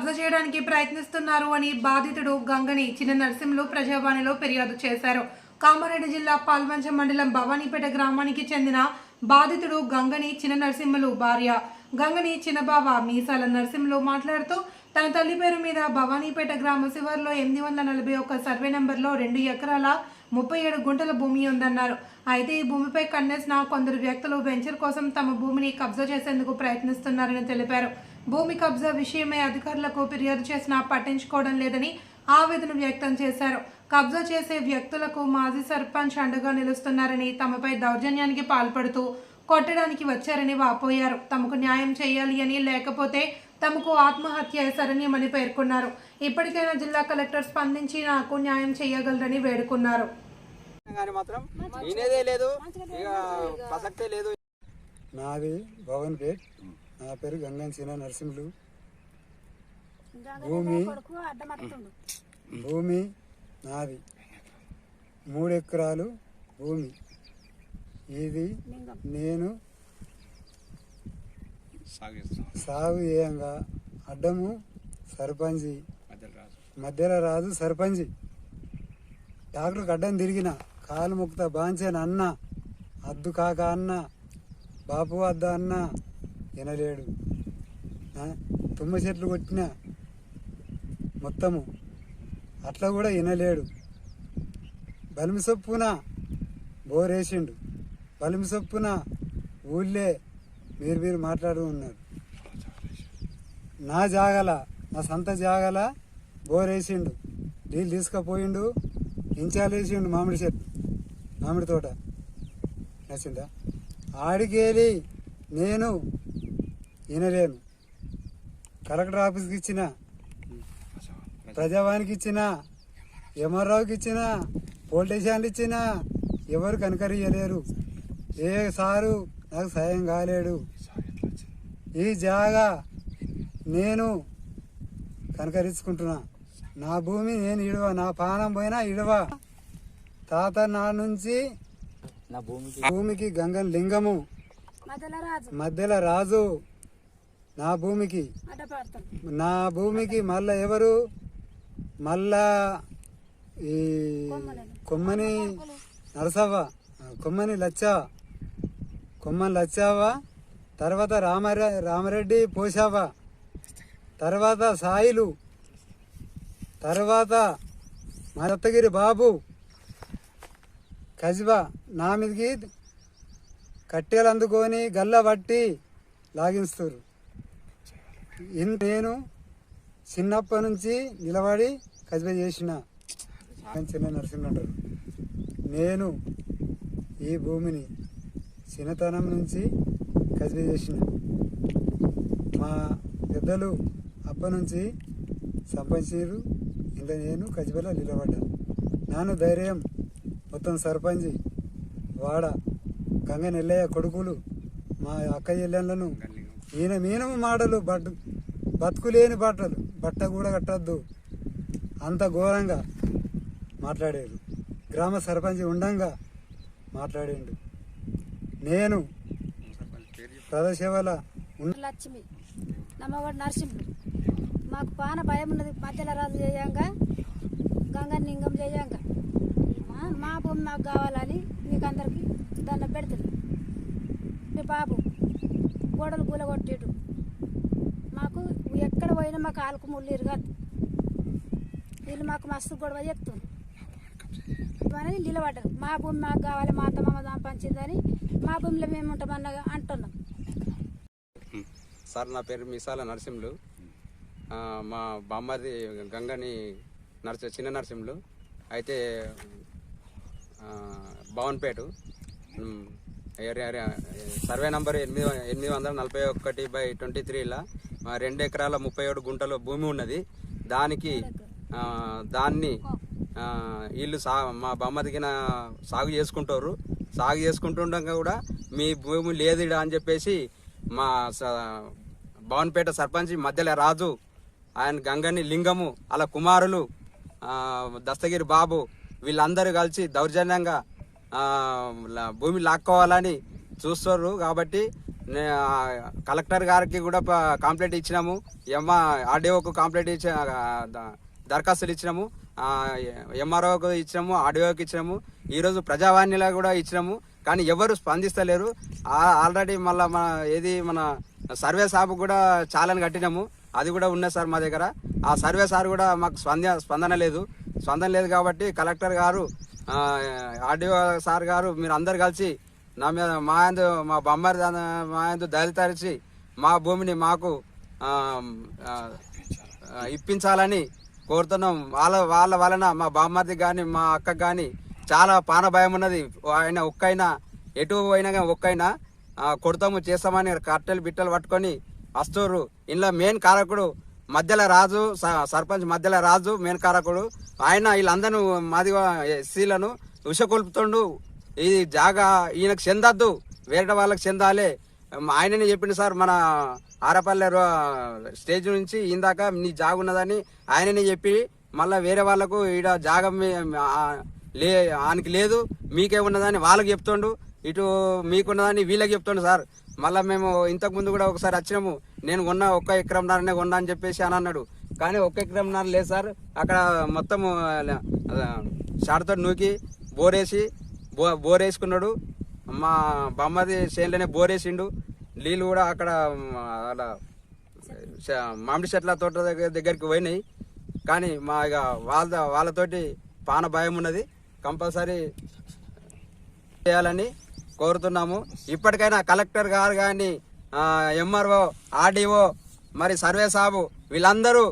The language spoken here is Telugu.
కబ్జా చేయడానికి ప్రయత్నిస్తున్నారు అని బాధితుడు గంగని చిన్న నరసింహులు ప్రజావాణిలో ఫిర్యాదు చేశారు. కామారెడ్డి జిల్లా పాల్వంచ మండలం భవానీపేట గ్రామానికి చెందిన బాధితుడు గంగని చిన్న నరసింహులు భార్య. గంగని చిన్నబావ మీసాల నరసింహులు మాట్లాడుతూ తన తల్లి పేరు మీద భవానీపేట గ్రామ శివారులో ఎనిమిది వందల నలభై ఒక్క సర్వే నెంబర్లో రెండు ఎకరాల ముప్పై ఏడు గుంటల భూమి ఉందన్నారు. అయితే ఈ భూమిపై కన్నేసిన కొందరు వ్యక్తులు వెంచర్ కోసం తమ భూమిని కబ్జా చేసేందుకు ప్రయత్నిస్తున్నారని తెలిపారు. భూమి కబ్జా విషయమై అధికారులకు ఫిర్యాదు చేసినా పట్టించుకోవడం లేదని ఆవేదన వ్యక్తం చేశారు. కబ్జా చేసే వ్యక్తులకు మాజీ సర్పంచ్ అండగా నిలుస్తున్నారని తమపై దౌర్జన్యానికి పాల్పడుతూ కొట్టడానికి వచ్చారని వాపోయారు. తమకు న్యాయం చేయాలి అని లేకపోతే తమకు ఆత్మహత్య శరణ్యమని పేర్కొన్నారు. ఇప్పటికైనా జిల్లా కలెక్టర్ స్పందించి నాకు న్యాయం చేయగలరని వేడుకున్నారు. కానీ మాత్రం వినేదే లేదు. ఇక ప్రసక్తే లేదు. నాది భవన్ పేట్ నా పేరు గంగన్ సీన నరసింహులు. భూమి. భూమి నాది. మూడు ఎకరాలు భూమి. ఇది నేను సాగు చేయంగా. అడ్డము సర్పంచి. మధ్యలో రాజు. సర్పంచి. డాక్టర్కి అడ్డం తిరిగిన. కాలు ముక్త బాంచాను అన్న అద్దు కాక అన్న. బాపు వద్ద అన్న. వినలేడు తుమ్మ చెట్లు కొట్టిన మొత్తము. అట్లా కూడా వినలేడు బలిమి సొప్పున బోరేసిండు. బలిమి సొప్పున ఊళ్ళే మీరు మీరు మాట్లాడు ఉన్నారు. నా జాగల నా సొంత జాగల బోరేసిండు. నీళ్ళు తీసుకుపోయిండు ఇంచాలు వేసిండు మామిడి చెట్టు మామిడి తోట. నచ్చిందా? ఆడికేలి నేను వినలేను. కలెక్టర్ ఆఫీస్కి ఇచ్చిన ప్రజావానికి ఇచ్చిన ఎంఆర్ఓకి ఇచ్చిన పోలీస్ స్టేషన్లు ఇచ్చిన ఎవరు కనకరియలేరు ఏ సారు నాకు సాయం కాలేడు. ఈ జాగా నేను కనకరించుకుంటున్నా. నా భూమి నేను ఇడవ నా పానం పోయినా ఇడవ. తాత నా నుంచి నా భూమికి భూమికి గంగన్ లింగము. మధ్యలో రాజు మధ్యలో రాజు. నా భూమికి. నా భూమికి మళ్ళా ఎవరు? మళ్ళా ఈ కొమ్మని నరసవ్వ కొమ్మని లచ్చ. కొమ్మని లచ్చావ తర్వాత రామర రామరెడ్డి పోసావ తర్వాత సాయిలు. తర్వాత మా దత్తగిరి బాబు. కజిబా నా మీదకి కట్టెలు అందుకొని గల్ల పట్టి లాగిస్తారు నేను చిన్నప్పటి నుంచి నిలబడి కజిబా చేసిన. ఆయన చిన్న నరసింహ అంటారు నేను ఈ భూమిని చిన్నతనం నుంచి కజిబా చేసిన. మా పెద్దలు అప్ప నుంచి సంపాదించారు ఇంత నేను కజిబలో నిలబడ్డా నాను ధైర్యం మొత్తం సర్పంచి వాడ గంగ నెల్లయ్య కొడుకులు మా అక్క చెల్లెళ్ళను ఈయన మీనము మాటలు బట్ బతుకులేని బట్టలు. బట్ట కూడా కట్టద్దు. అంత ఘోరంగా మాట్లాడారు గ్రామ సర్పంచ్ ఉండంగా మాట్లాడిండు. నేను ప్రదసేవల ఉన్న లక్ష్మి నమ్మవాడు నరసింహుడు. మాకు పాన భయం ఉన్నది మధ్యలో రాజు చేయంగా గంగా నింగం చేయంగా. మా భూమి మాకు కావాలని మీకు అందరికి దండం పెడుతుంది మీ బాబు గోడలు కూలగొట్టాడు పోయినా మాకు ఆలకు ముళ్ళు ఇరగదు వీళ్ళు మాకు మస్తు గొడవ చెప్తుంది అని నిలబడ్డారు. మా భూమి మాకు కావాలి మా అత్త మామ పంచిందని మా భూమిలో మేము ఉంటామన్న అంటున్నాం. సార్ నా పేరు మిసాల నరసింహులు. మా బామ్మది గంగని నరసి చిన్న నరసింహులు. అయితే భవన్పేట. సర్వే నంబర్ ఎనిమిది ఎనిమిది వందల నలభై ఒకటి బై ట్వంటీ త్రీలో రెండు ఎకరాల ముప్పై ఏడు గుంటల భూమి ఉన్నది. దానికి దాన్ని వీళ్ళు సా మా బొమ్మదిగిన సాగు చేసుకుంటారు. సాగు చేసుకుంటుండగా కూడా మీ భూమి లేదు అని చెప్పేసి మా స- భవన్పేట సర్పంచ్ మధ్యలో రాజు ఆయన గంగని లింగము అలా కుమారులు దస్తగిరి బాబు వీళ్ళందరూ కలిసి దౌర్జన్యంగా భూమి లాక్కోవాలని చూస్తారు కాబట్టి కలెక్టర్ గారికి కూడా కంప్లైంట్ ఇచ్చినాము. ఎమ్మ ఆర్డీఓకు కంప్లైంట్ ఇచ్చి దరఖాస్తులు ఇచ్చినాము. ఎంఆర్ఓకు ఇచ్చినాము ఆర్డీఓకి ఇచ్చినాము. ఈరోజు ప్రజావాణిలో కూడా ఇచ్చినాము. కానీ ఎవరు స్పందిస్తలేరు. ఆల్రెడీ మళ్ళీ మన ఏది మన సర్వే సాబ్ కూడా చాలని కట్టినాము. అది కూడా ఉన్నది సార్ మా దగ్గర. ఆ సర్వే సార్ కూడా మాకు స్పంద స్పందన లేదు. స్పందన లేదు కాబట్టి కలెక్టర్ గారు ఆర్డీఓ సార్ గారు మీరు అందరు కలిసి నా మీద మా ఎందు మా బొమ్మరి మా ఎందు దళితరిచి మా భూమిని మాకు ఇప్పించాలని కోరుతున్నాం. వాళ్ళ వాళ్ళ వలన మా బామ్మర్ది కానీ మా అక్కకు కానీ చాలా పాన భయం ఉన్నది. ఆయన ఒక్కైనా ఎటు పోయినా కానీ ఒక్కైనా కొడతాము చేస్తామని కట్టెలు బిట్టలు పట్టుకొని వస్తుర్రు ఇంట్లో మెయిన్ కారకుడు మధ్యల రాజు స- సర్పంచ్ మధ్యల రాజు మేనకారకుడు ఆయన వీళ్ళందరూ మాది ఎస్సీలను ఉషకొల్పుతుండు. ఈ జాగా ఈయనకు చెందద్దు వేరే వాళ్ళకి చెందాలి. ఆయననే చెప్పిండు సార్ మన ఆరపల్లె స్టేజ్ నుంచి ఇందాక నీ జాగ ఉన్నదని ఆయననే చెప్పి మళ్ళీ వేరే వాళ్ళకు ఈడ జాగ లే ఆయనకి లేదు మీకే ఉన్నదని వాళ్ళకి చెప్తుండు. ఇటు మీకున్నదాన్ని వీళ్ళకి చెప్తుండు సార్. మళ్ళీ మేము ఇంతకు ముందు కూడా ఒకసారి వచ్చినాము. నేను కొన్న ఒక్క ఎకరంన్నరనే కొన్నా అని చెప్పేసి అని అన్నాడు. కానీ ఒక్క ఎకరంన్నర లేదు సార్. అక్కడ మొత్తం షార్ట్తో నూకి బోరేసి బో బోర్ వేసుకున్నాడు మా బొమ్మది చేనులోనే బోర్ వేసిండు నీళ్ళు కూడా అక్కడ అలా మామిడి చెట్ల తోట దగ్గర దగ్గరికి పోయినాయి. కానీ మా ఇక వాళ్ళ వాళ్ళతోటి పాన భయం ఉన్నది. కంపల్సరీ చేయాలని కోరుతున్నాము. ఇప్పటికైనా కలెక్టర్ గారు కానీ ఎంఆర్ఓ ఆర్డీఓ మరి సర్వే సాబు వీళ్ళందరూ